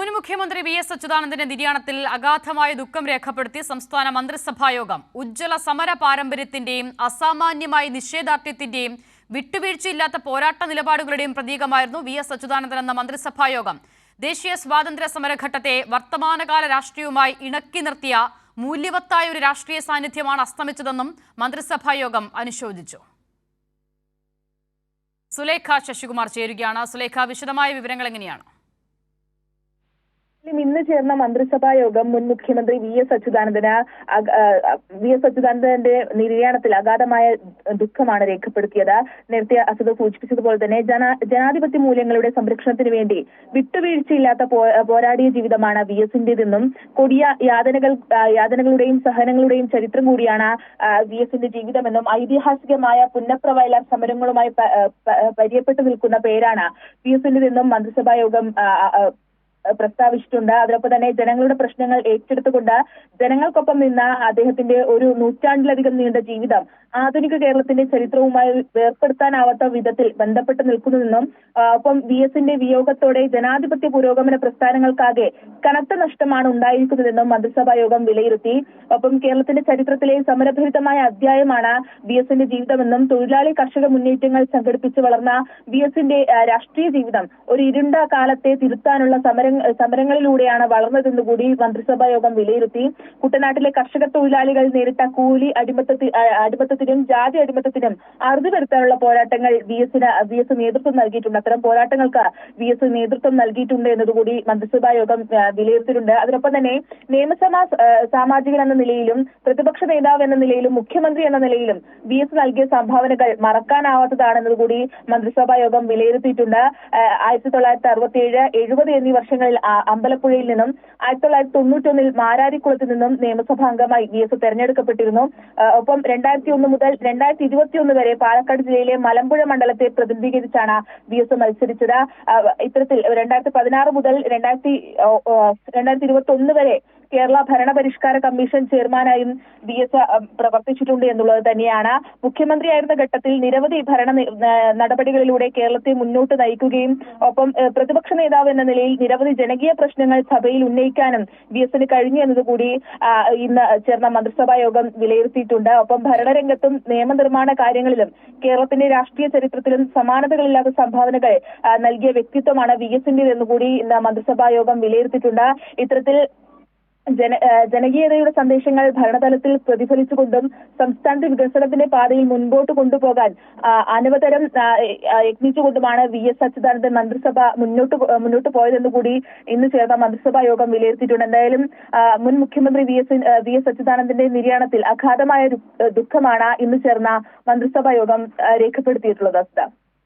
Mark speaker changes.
Speaker 1: മുൻ മുഖ്യമന്ത്രി V S അച്യുതാനന്ദന്റെ നിര്യാണത്തിൽ അഗാധമായ ദുഃഖം രേഖപ്പെടുത്തി സംസ്ഥാന മന്ത്രിസഭായോഗം ഉജ്ജ്വല സമര പാരമ്പര്യത്തിന്റെയും അസാമാന്യമായ നിഷേധാർത്ഥ്യത്തിന്റെയും വിട്ടുവീഴ്ചയില്ലാത്ത പോരാട്ട നിലപാടുകളുടെയും പ്രതീകമായിരുന്നു വി എസ് അച്യുതാനന്ദൻ എന്ന മന്ത്രിസഭായോഗം. ദേശീയ സ്വാതന്ത്ര്യ സമരഘട്ടത്തെ വർത്തമാനകാല രാഷ്ട്രീയവുമായി ഇണക്കി നിർത്തിയ മൂല്യവത്തായ ഒരു രാഷ്ട്രീയ സാന്നിധ്യമാണ് അസ്തമിച്ചതെന്നും മന്ത്രിസഭായോഗം അനുശോചിച്ചു. സുലേഖ ശശികുമാർ ചേരുകയാണ്. സുലേഖ വിശദമായ വിവരങ്ങൾ എങ്ങനെയാണ്?
Speaker 2: ഇന്ന് ചേർന്ന മന്ത്രിസഭാ യോഗം മുൻ മുഖ്യമന്ത്രി വി എസ് അച്യുതാനന്ദന് വി എസ് അച്യുതാനന്ദന്റെ നിര്യാണത്തിൽ അഗാധമായ ദുഃഖമാണ് രേഖപ്പെടുത്തിയത്. നേരത്തെ അസദ് സൂചിപ്പിച്ചതുപോലെ തന്നെ ജനാധിപത്യ മൂല്യങ്ങളുടെ സംരക്ഷണത്തിന് വേണ്ടി വിട്ടുവീഴ്ചയില്ലാത്ത പോരാടിയ ജീവിതമാണ് വി എസിന്റേതെന്നും കൊടിയ യാതനകൾ യാതനകളുടെയും സഹനങ്ങളുടെയും ചരിത്രം കൂടിയാണ് വി എസിന്റെ ജീവിതമെന്നും ഐതിഹാസികമായ പുന്നപ്ര വയലാർ സമരങ്ങളുമായി പരിചയപ്പെട്ടു നിൽക്കുന്ന പേരാണ് വി എസിന്റേതെന്നും മന്ത്രിസഭാ യോഗം പ്രസ്താവിച്ചിട്ടുണ്ട്. അതോടൊപ്പം തന്നെ ജനങ്ങളുടെ പ്രശ്നങ്ങൾ ഏറ്റെടുത്തുകൊണ്ട് ജനങ്ങൾക്കൊപ്പം നിന്ന അദ്ദേഹത്തിന്റെ ഒരു നൂറ്റാണ്ടിലധികം നീണ്ട ജീവിതം ആധുനിക കേരളത്തിന്റെ ചരിത്രവുമായി വേർപ്പെടുത്താനാവാത്ത വിധത്തിൽ ബന്ധപ്പെട്ട് നിൽക്കുന്നുവെന്നും ഒപ്പം വി എസിന്റെ വിയോഗത്തോടെ ജനാധിപത്യ പുരോഗമന പ്രസ്ഥാനങ്ങൾക്കാകെ കനത്ത നഷ്ടമാണ് ഉണ്ടായിരിക്കുന്നതെന്നും മന്ത്രിസഭാ യോഗം വിലയിരുത്തി. ഒപ്പം കേരളത്തിന്റെ ചരിത്രത്തിലെ സമരഭരിതമായ അധ്യായമാണ് വി എസിന്റെ ജീവിതമെന്നും തൊഴിലാളി കർഷക മുന്നേറ്റങ്ങൾ സംഘടിപ്പിച്ച് വളർന്ന വി എസിന്റെ രാഷ്ട്രീയ ജീവിതം ഒരു ഇരുണ്ട കാലത്തെ തിരുത്താനുള്ള സമര സമരങ്ങളിലൂടെയാണ് വളർന്നതെന്ന് കൂടി മന്ത്രിസഭാ യോഗം വിലയിരുത്തി. കുട്ടനാട്ടിലെ കർഷക തൊഴിലാളികൾ നേരിട്ട കൂലി അടിമത്തത്തി അടിമത്തത്തിനും ജാതി അടിമത്തത്തിനും അറുതി വരുത്താനുള്ള പോരാട്ടങ്ങൾ വി എസിന് വി എസ് നേതൃത്വം നൽകിയിട്ടുണ്ട് അത്തരം പോരാട്ടങ്ങൾക്ക് വി എസ് നേതൃത്വം നൽകിയിട്ടുണ്ട് എന്നതുകൂടി മന്ത്രിസഭാ യോഗം വിലയിരുത്തിയിട്ടുണ്ട്. അതിനൊപ്പം തന്നെ നിയമസഭാ സാമാജികൻ എന്ന നിലയിലും പ്രതിപക്ഷ നേതാവ് എന്ന നിലയിലും മുഖ്യമന്ത്രി എന്ന നിലയിലും വി എസ് നൽകിയ സംഭാവനകൾ മറക്കാനാവാത്തതാണെന്നതുകൂടി മന്ത്രിസഭാ യോഗം വിലയിരുത്തിയിട്ടുണ്ട്. ആയിരത്തി തൊള്ളായിരത്തി അറുപത്തിയേഴ് എഴുപത് എന്നീ വർഷങ്ങളിൽ അമ്പലപ്പുഴയിൽ നിന്നും ആയിരത്തി തൊള്ളായിരത്തി തൊണ്ണൂറ്റൊന്നിൽ മാരാരിക്കുളത്ത് നിന്നും നിയമസഭാ അംഗമായി വി എസ് തെരഞ്ഞെടുക്കപ്പെട്ടിരുന്നു. ഒപ്പം രണ്ടായിരത്തി ഒന്ന് മുതൽ രണ്ടായിരത്തി ഇരുപത്തിയൊന്ന് വരെ പാലക്കാട് ജില്ലയിലെ മലമ്പുഴ മണ്ഡലത്തെ പ്രതിനിധീകരിച്ചാണ് വി എസ് മത്സരിച്ചത്. ആ, ഇത്തരത്തിൽ രണ്ടായിരത്തി പതിനാറ് മുതൽ രണ്ടായിരത്തി രണ്ടായിരത്തി ഇരുപത്തി ഒന്ന് വരെ കേരള ഭരണപരിഷ്കാര കമ്മീഷൻ ചെയർമാനായും വി എസ് പ്രവർത്തിച്ചിട്ടുണ്ട് എന്നുള്ളത് തന്നെയാണ്. മുഖ്യമന്ത്രിയായിരുന്ന ഘട്ടത്തിൽ നിരവധി ഭരണ നടപടികളിലൂടെ കേരളത്തെ മുന്നോട്ട് നയിക്കുകയും ഒപ്പം പ്രതിപക്ഷ നേതാവ് എന്ന നിലയിൽ നിരവധി ജനകീയ പ്രശ്നങ്ങൾ സഭയിൽ ഉന്നയിക്കാനും വി എസിന് കഴിഞ്ഞു എന്നതുകൂടി ഇന്ന് ചേർന്ന മന്ത്രിസഭാ യോഗം വിലയിരുത്തിയിട്ടുണ്ട്. ഒപ്പം ഭരണരംഗത്തും നിയമനിർമ്മാണ കാര്യങ്ങളിലും കേരളത്തിന്റെ രാഷ്ട്രീയ ചരിത്രത്തിലും സമാനതകളില്ലാത്ത സംഭാവനകൾ നൽകിയ വ്യക്തിത്വമാണ് വി എസിന്റെ കൂടി ഇന്ന് മന്ത്രിസഭാ യോഗം വിലയിരുത്തിയിട്ടുണ്ട്. ഇത്തരത്തിൽ ജന ജനകീയതയുടെ സന്ദേശങ്ങൾ ഭരണതലത്തിൽ പ്രതിഫലിച്ചുകൊണ്ടും സംസ്ഥാനത്തെ വികസനത്തിന്റെ പാതയിൽ മുൻപോട്ട് കൊണ്ടുപോകാൻ അനവതരം യജ്ഞിച്ചുകൊണ്ടുമാണ് വി എസ് അച്യുതാനന്ദൻ മന്ത്രിസഭ മുന്നോട്ട് മുന്നോട്ട് പോയതെന്ന് കൂടി ഇന്ന് ചേർന്ന മന്ത്രിസഭാ യോഗം വിലയിരുത്തിയിട്ടുണ്ട്. എന്തായാലും മുൻ മുഖ്യമന്ത്രി വി എസ് വി എസ് അച്യുതാനന്ദന്റെ നിര്യാണത്തിൽ അഗാധമായ ദുഃഖമാണ് ഇന്ന് ചേർന്ന മന്ത്രിസഭാ യോഗം രേഖപ്പെടുത്തിയിട്ടുള്ളത്.